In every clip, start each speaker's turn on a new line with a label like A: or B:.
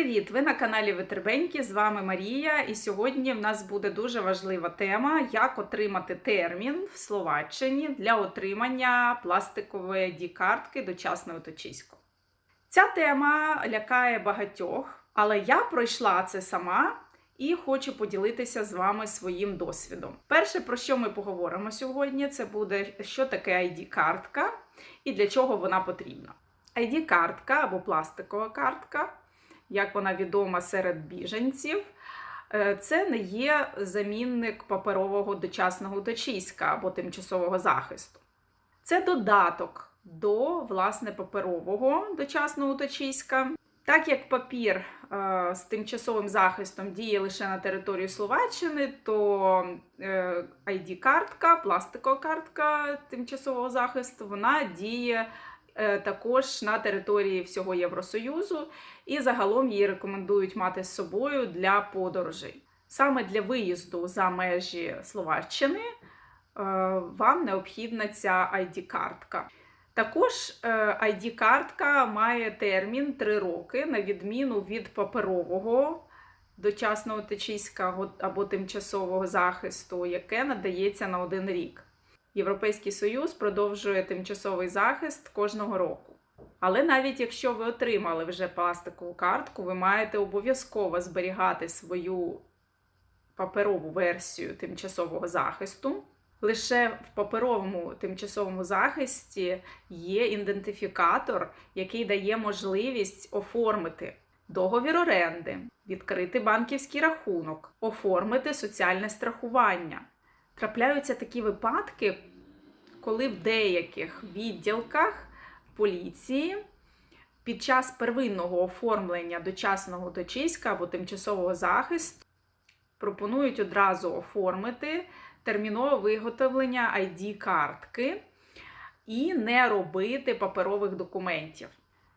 A: Привіт! Ви на каналі Витербеньки. З вами Марія. І сьогодні в нас буде дуже важлива тема, як отримати термін в Словаччині для отримання пластикової ID-картки дочасного точиську. Ця тема лякає багатьох, але я пройшла це сама і хочу поділитися з вами своїм досвідом. Перше, про що ми поговоримо сьогодні, це буде, що таке ID-картка і для чого вона потрібна. ID-картка або пластикова картка як вона відома серед біженців, е, це не є замінник паперового дочасного уточиська або тимчасового захисту. Це додаток до власне паперового дочасного уточиська. Так як папір е, з тимчасовим захистом діє лише на території Словаччини, то е, ID-картка, пластикова картка тимчасового захисту, вона діє Е, також на території всього Євросоюзу, і загалом її рекомендують мати з собою для подорожей. Саме для виїзду за межі Словаччини е, вам необхідна ця ID-картка. Також ID-картка е, має термін 3 роки, на відміну від паперового дочасного течійського або тимчасового захисту, яке надається на один рік. Європейський Союз продовжує тимчасовий захист кожного року. Але навіть якщо ви отримали вже пластикову картку, ви маєте обов'язково зберігати свою паперову версію тимчасового захисту. Лише в паперовому тимчасовому захисті є ідентифікатор, який дає можливість оформити договір оренди, відкрити банківський рахунок, оформити соціальне страхування. Трапляються такі випадки, коли в деяких відділках поліції під час первинного оформлення дочасного дочиська або тимчасового захисту пропонують одразу оформити термінове виготовлення ID-картки і не робити паперових документів.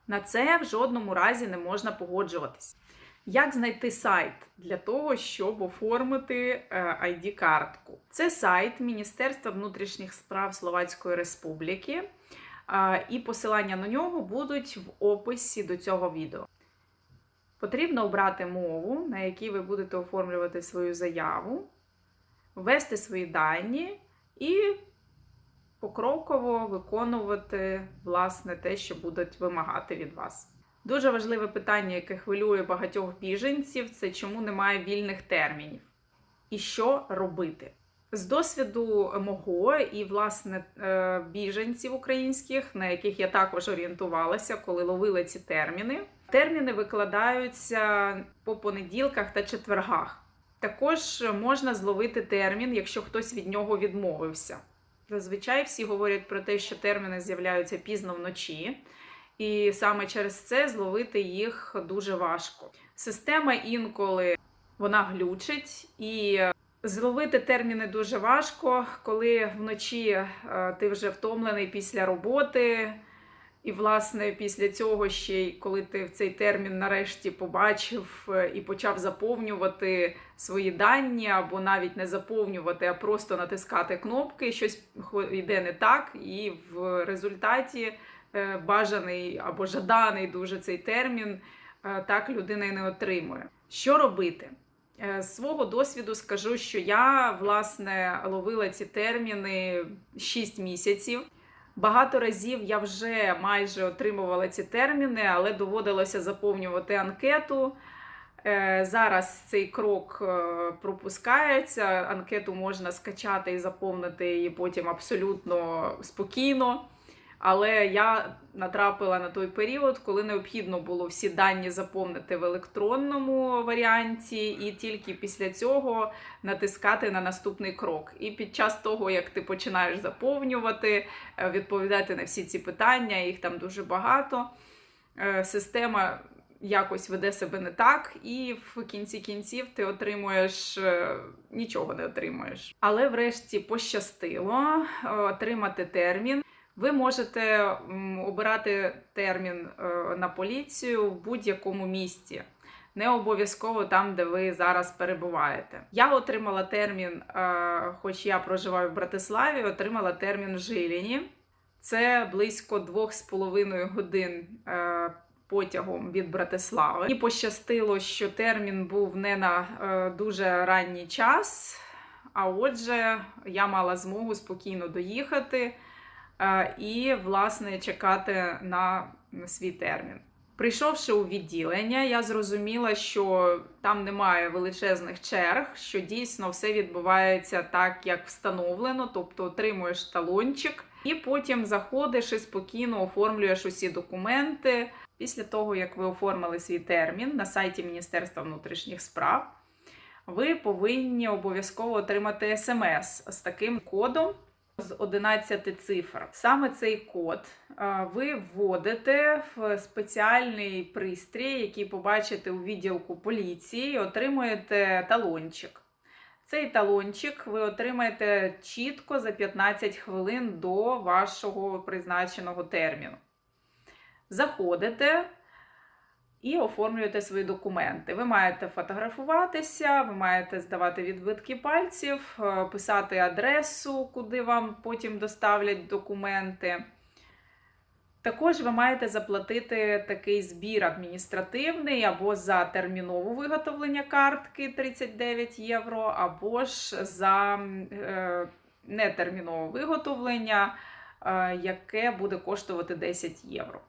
A: На це в жодному разі не можна погоджуватись. Як знайти сайт для того, щоб оформити ID-картку? Це сайт Міністерства внутрішніх справ Словацької Республіки, і посилання на нього будуть в описі до цього відео. Потрібно обрати мову, на якій ви будете оформлювати свою заяву, ввести свої дані і покроково виконувати власне те, що будуть вимагати від вас. Дуже важливе питання, яке хвилює багатьох біженців, це чому немає вільних термінів. І що робити? З досвіду мого і, власне, е, біженців українських, на яких я також орієнтувалася, коли ловила ці терміни. Терміни викладаються по понеділках та четвергах. Також можна зловити термін, якщо хтось від нього відмовився. Зазвичай всі говорять про те, що терміни з'являються пізно вночі і саме через це зловити їх дуже важко. Система інколи вона глючить, і зловити терміни дуже важко, коли вночі е, ти вже втомлений після роботи. І, власне, після цього ще й коли ти в цей термін нарешті побачив е, і почав заповнювати свої дані, або навіть не заповнювати, а просто натискати кнопки, щось йде не так, і в результаті Е, бажаний або жаданий дуже цей термін, е, так людина і не отримує. Що робити? Е, з свого досвіду скажу, що я власне ловила ці терміни 6 місяців. Багато разів я вже майже отримувала ці терміни, але доводилося заповнювати анкету. Зараз цей крок пропускається. Анкету можна скачати і заповнити її потім абсолютно спокійно. Але я натрапила на той період, коли необхідно було всі дані заповнити в електронному варіанті, і тільки після цього натискати на наступний крок. І під час того, як ти починаєш заповнювати, е, відповідати на всі ці питання, їх там дуже багато. Е, система якось веде себе не так, і в кінці кінців ти отримуєш е, нічого не отримуєш. Але врешті пощастило отримати термін. Ви можете обирати термін е, на поліцію в будь-якому місці. Не обов'язково там, де ви зараз перебуваєте. Я отримала термін, е, хоч я проживаю в Братиславі, отримала термін в Жиліні. Це близько 2,5 годин е, потягом від Братислави. І пощастило, що термін був не на дуже ранній час. А отже, я мала змогу спокійно доїхати і, власне, чекати на свій термін. Прийшовши у відділення, я зрозуміла, що там немає величезних черг, що дійсно все відбувається так, як встановлено, тобто отримуєш талончик, і потім заходиш і спокійно оформлюєш усі документи. Після того, як ви оформили свій термін на сайті Міністерства внутрішніх справ, ви повинні обов'язково отримати смс з таким кодом з 11 цифр. Саме цей код е, ви вводите в спеціальний пристрій, який побачите у відділку поліції, і отримуєте талончик. Цей талончик ви отримаєте чітко за 15 хвилин до вашого призначеного терміну. Заходите і оформлюєте свої документи. Ви маєте фотографуватися, ви маєте здавати відбитки пальців, е, писати адресу, куди вам потім доставлять документи. Також ви маєте заплатити такий збір адміністративний або за термінове виготовлення картки 39 євро, або ж за е, нетермінове виготовлення, е, яке буде коштувати 10 євро.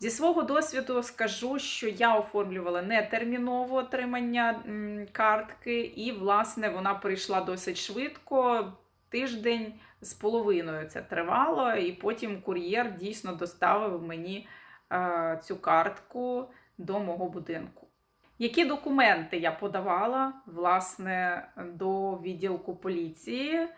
A: Зі свого досвіду скажу, що я оформлювала нетермінове отримання картки, і, власне, вона прийшла досить швидко. Тиждень з половиною це тривало, і потім кур'єр дійсно доставив мені е, цю картку до мого будинку. Які документи я подавала власне до відділку поліції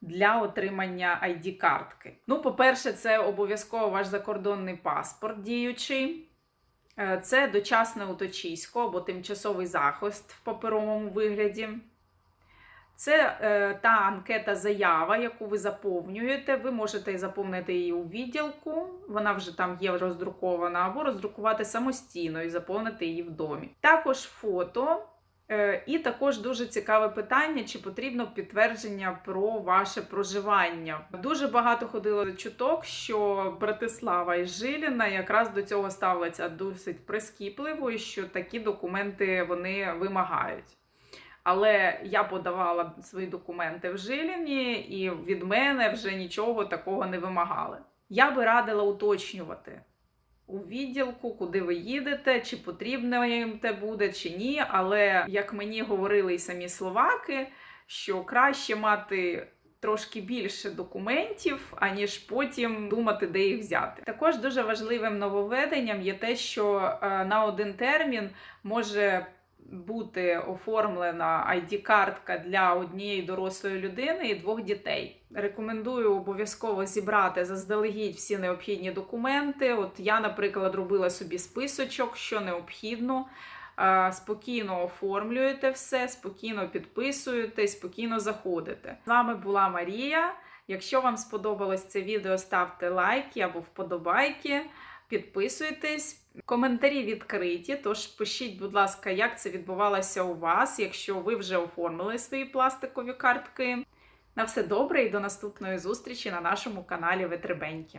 A: для отримання ID-картки? Ну, по-перше, це обов'язково ваш закордонний паспорт діючий. Е, Це дочасне уточисько або тимчасовий захист в паперовому вигляді. Це е, та анкета заява, яку ви заповнюєте. Ви можете заповнити її у відділку, вона вже там є роздрукована, або роздрукувати самостійно і заповнити її в домі. Також фото. Е, І також дуже цікаве питання, чи потрібно підтвердження про ваше проживання. Дуже багато ходило чуток, що Братислава і Жиліна якраз до цього ставляться досить прискіпливо, і що такі документи вони вимагають. Але я подавала свої документи в Жиліні, і від мене вже нічого такого не вимагали. Я би радила уточнювати у відділку, куди ви їдете, чи потрібно їм те буде, чи ні. Але як мені говорили і самі словаки, що краще мати. Трошки більше документів, аніж потім думати, де їх взяти. Також дуже важливим нововведенням є те, що е, на один термін може бути оформлена ID-картка для однієї дорослої людини і двох дітей. Рекомендую обов'язково зібрати заздалегідь всі необхідні документи. От я, наприклад, робила собі списочок, що необхідно. Спокійно оформлюєте все, спокійно підписуєте, спокійно заходите. З вами була Марія. Якщо вам сподобалось це відео, ставте лайки або вподобайки. Підписуйтесь, коментарі відкриті. Тож пишіть, будь ласка, як це відбувалося у вас, якщо ви вже оформили свої пластикові картки. На все добре і до наступної зустрічі на нашому каналі Витребеньки.